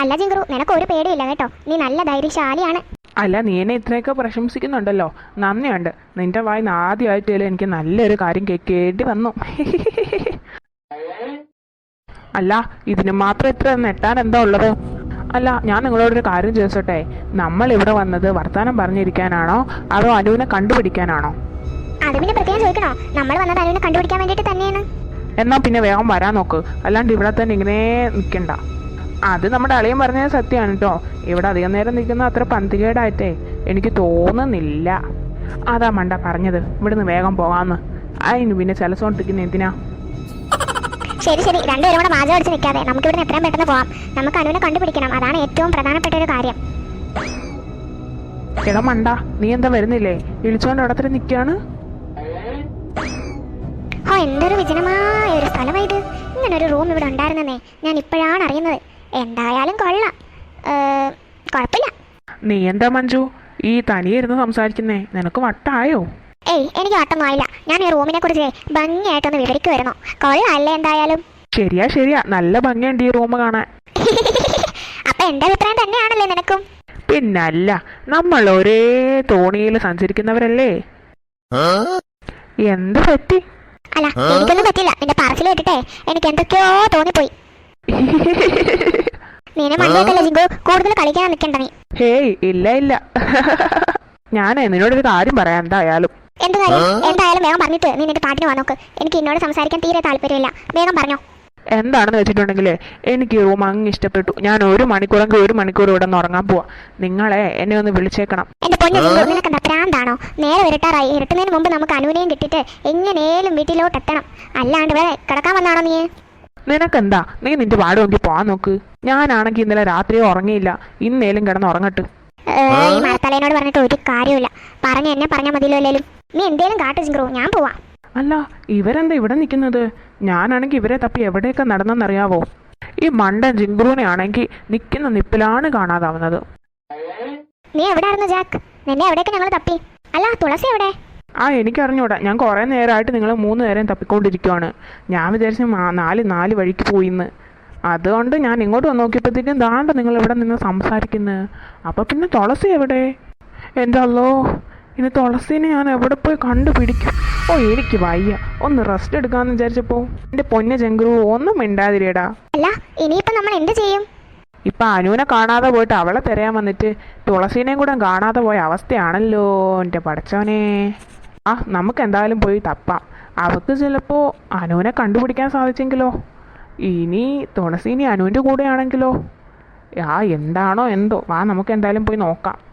അല്ല ജിങ്കുറു നിനക്ക് ഒരു പേടിയില്ല കേട്ടോ. നീ നല്ല ധൈര്യശാലിയാണ്. അല്ല നീ എന്നെ ഇത്രയൊക്കെ പ്രശംസിക്കുന്നുണ്ടല്ലോ. നന്ദിയുണ്ട്. നിന്റെ വായിന്ന് ആദ്യമായിട്ടല്ലേ എനിക്ക് നല്ലൊരു കാര്യം കേൾക്കേണ്ടി വന്നു. അല്ല ഇതിന് മാത്രം ഇത്ര നെട്ടാൻ എന്താ ഉള്ളത്? അല്ല ഞാൻ നിങ്ങളോടൊരു കാര്യം ചോദിച്ചോട്ടെ? നമ്മൾ ഇവിടെ വന്നത് വർത്തമാനം പറഞ്ഞിരിക്കാനാണോ? അതോ അനുവിനെ കണ്ടുപിടിക്കാനാണോ? അത് പിന്നെ പ്രത്യേകം ചോദിക്കണോ? നമ്മൾ വന്നത് അനുവിനെ കണ്ടുപിടിക്കാൻ വേണ്ടിയിട്ട് തന്നെയാണ്. എന്നാ പിന്നെ വേഗം വരാൻ നോക്ക്. അല്ലാണ്ട് ഇവിടെ തന്നെ ഇങ്ങനെ നിൽക്കണ്ട അത് നമ്മുടെ അളിയൻ പറഞ്ഞത് സത്യമാണ് കേട്ടോ ഇവിടെ അധികം നേരം നിൽക്കുന്ന അത്ര പന്തികേടായിട്ടേ എനിക്ക് തോന്നുന്നില്ല. അതാ മണ്ട പറഞ്ഞത്. ഇവിടുന്ന് വേഗം പോകാമെന്ന് അതിന് പിന്നെ ചലസോണ്ടിരിക്കുന്ന എന്തിനാ? ശരി ശരി. രണ്ടുപേരും കൂടെ മാജ അടിച്ച് നിൽക്കാതെ നമുക്ക് ഇവിടുന്ന് എത്രയും പെട്ടെന്ന് പോവാം. നമുക്ക് അനുവിനെ കണ്ടുപിടിക്കണം. അതാണ് ഏറ്റവും പ്രധാനപ്പെട്ട ഒരു കാര്യം. എടാ മണ്ട നീ എന്താ വരുന്നില്ലേ? വിളിച്ചോണ്ട് അവിടെ നിൽക്കുകയാണ്? ഓ എന്തൊരു വിജനമായ ഒരു സ്ഥലമായിട്ട് ഇങ്ങനൊരു ഇങ്ങനെ ഒരു റൂം ഇവിടെ ഉണ്ടായിരുന്നെന്നേ ഞാൻ ഇപ്പോഴാണ് അറിയുന്നത്. എന്തായാലും കൊള്ളാം. കുഴപ്പമില്ല നീ എന്താ മഞ്ജു? ഈ തനിയെ ഇരുന്ന് സംസാരിക്കുന്നേ. നിനക്ക് വട്ടായോ? ഏയ് എനിക്ക് വട്ടമായില്ല ആയില്ല ഞാൻ ഈ റൂമിനെ കുറിച്ച് ഭംഗിയായിട്ടൊന്ന് വിവരിക്കുമായിരുന്നു കൊള്ളാല്ലേ എന്തായാലും? ശരിയാ ശരിയാ. നല്ല ഭംഗിയുണ്ട് ഈ റൂം കാണാൻ. അപ്പൊ എന്റെ അഭിപ്രായം തന്നെയാണല്ലേ നിനക്കും? പിന്നല്ല നമ്മൾ ഒരേ തോണിയിൽ സഞ്ചരിക്കുന്നവരല്ലേ? എന്ത് പറ്റി? അല്ല എനിക്കൊന്നും പറ്റില്ല നിന്റെ പറച്ചിൽ കേട്ടിട്ടേ. എനിക്ക് എന്തൊക്കെയോ തോന്നിപ്പോയി. നീനെ മണ്ടേക്കല്ലേ ജിങ്കു? കൂടുതൽ കളിക്കാൻ നിൽക്കണ്ട നീ. ഹേയ് ഇല്ല ഇല്ല. ഞാനേ നിന്നോടൊരു കാര്യം പറയാം എന്തായാലും. എന്ത് കാര്യം? എന്തായാലും വേഗം പറഞ്ഞിട്ട് നീ നിന്റെ പാട്ടിന് വാ നോക്ക്. എനിക്ക് എന്നോട് സംസാരിക്കാൻ തീരെ താല്പര്യമില്ല. വേഗം പറഞ്ഞോ. എന്താണെന്ന് വെച്ചിട്ടുണ്ടെങ്കിലേ എനിക്ക് റൂം അങ്ങ് ഇഷ്ടപ്പെട്ടു. ഞാൻ ഒരു മണിക്കൂറെങ്കിൽ ഒരു മണിക്കൂർ ഇവിടെ നിന്ന് ഉറങ്ങാൻ പോവാ. നിങ്ങളെ എന്നെ ഒന്ന് വിളിച്ചേക്കണം. എന്റെ പൊന്നു നിനക്ക് എന്താ നേരെ ഇരട്ടാറായി ഇരട്ടുന്നതിന് മുമ്പ് നമുക്ക് അനുവിനെയും കിട്ടിയിട്ട് എങ്ങനെയും വീട്ടിലോട്ട് എത്തണം അല്ലാണ്ട് വേറെ കിടക്കാൻ വന്നാണോ നീ? നിനക്കെന്താ? നീ നിന്റെ പാട് നോക്കി പോവാൻ നോക്ക്. ഞാനാണെങ്കിൽ ഇന്നലെ രാത്രി ഉറങ്ങിയില്ല. ഇന്നേലും കിടന്ന് ഉറങ്ങട്ട്. ഈ മരത്തലേനോട് പറഞ്ഞിട്ട് ഒരു കാര്യമില്ല പറഞ്ഞു എന്നെ പറഞ്ഞാൽ മതിയല്ലോ അല്ലേലും. നീ എന്തേലും കാട്ടു ജിങ്കു ഞാൻ പോവാ. അല്ല ഇവരെന്താ ഇവിടെ നിൽക്കുന്നത് ഞാനാണെങ്കിൽ ഇവരെ തപ്പി എവിടെയൊക്കെ നടന്നെന്നറിയാവോ? ഈ മണ്ടൻ ജിംഗ്രൂനെ ആണെങ്കിൽ നിൽക്കുന്ന നിപ്പിലാണ് കാണാതാവുന്നത്. നീ എവിടെയായിരുന്നു ജാക്ക്? നിന്നെ എവിടെയൊക്കെ ഞങ്ങൾ തപ്പി? അല്ല തുളസി എവിടെ? ആ എനിക്കറിഞ്ഞൂടാ. ഞാൻ കുറേ നേരമായിട്ട് നിങ്ങൾ മൂന്ന് നേരം തപ്പിക്കൊണ്ടിരിക്കുവാണ്. ഞാൻ വിചാരിച്ചു നാല് നാല് വഴിക്ക് പോയിന്ന്. അതുകൊണ്ട് ഞാൻ ഇങ്ങോട്ട് വന്ന് നോക്കിയപ്പോഴത്തേക്കും ദാണ്ട നിങ്ങൾ ഇവിടെ നിന്ന് സംസാരിക്കുന്നത് അപ്പോൾ പിന്നെ തുളസി എവിടെ? എന്താല്ലോ? ഇനി തുളസീനെ ഞാൻ എവിടെ പോയി കണ്ടുപിടിക്കും? ഓ എനിക്ക് വയ്യ. ഒന്ന് റെസ്റ്റ് എടുക്കാന്ന് വിചാരിച്ചപ്പോൾ എന്റെ പൊന്ന ചെങ്കുരു ഒന്നും മിണ്ടാതിരിയടാ. അല്ല ഇനിയിപ്പോ നമ്മൾ എന്ത് ചെയ്യും? ഇപ്പൊ അനുവിനെ കാണാതെ പോയിട്ട് അവളെ തിരയാൻ വന്നിട്ട് തുളസീനെയും കൂടെ കാണാതെ പോയ അവസ്ഥയാണല്ലോ എന്റെ പടച്ചവനെ. ആ നമുക്ക് എന്തായാലും പോയി തപ്പാം. അവൾക്ക് ചിലപ്പോൾ അനുവിനെ കണ്ടുപിടിക്കാൻ സാധിച്ചെങ്കിലോ? ഇനി തുളസീനി അനുവിന്റെ കൂടെയാണെങ്കിലോ? ആ എന്താണോ എന്തോ. വാ നമുക്ക് എന്തായാലും പോയി നോക്കാം.